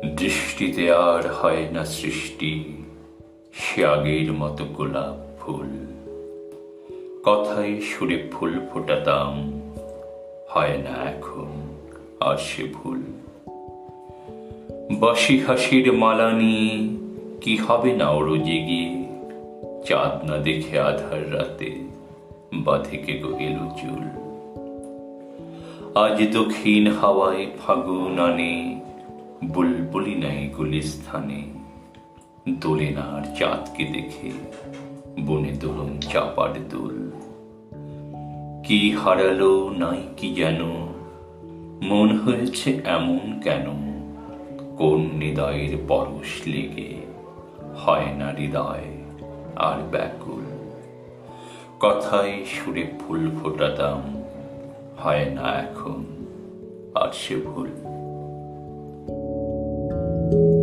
দৃষ্টিতে আর হয় না সৃষ্টি সে আগের মতো গোলাপ ফুল। কথায় সুরে ফুল ফোটাতাম, হয় না এখন আর সে ভুল। বাসি হাসির মালা নিয়ে কি হবে না ওরো জেগে? চাঁদ না দেখে আধার রাতে বাঁধেকে গো এলো চুল। আজ দক্ষিণ হাওয়ায় ফাগুন আনে বুলবুলি নাই গুলিস্থানে। দোলে না আর চাঁদকে দেখে বনে দোলন চাপার দোল। কি হারালো নাই কি যেন? মন হয়েছে এমন কেন? কোন হৃদয়ের পরশ লেগে? হয় না হৃদয় আর ব্যাকুল। কথায় সুরে ফুল ফোটাতাম, হয় না এখন আর সে ভুল। thank you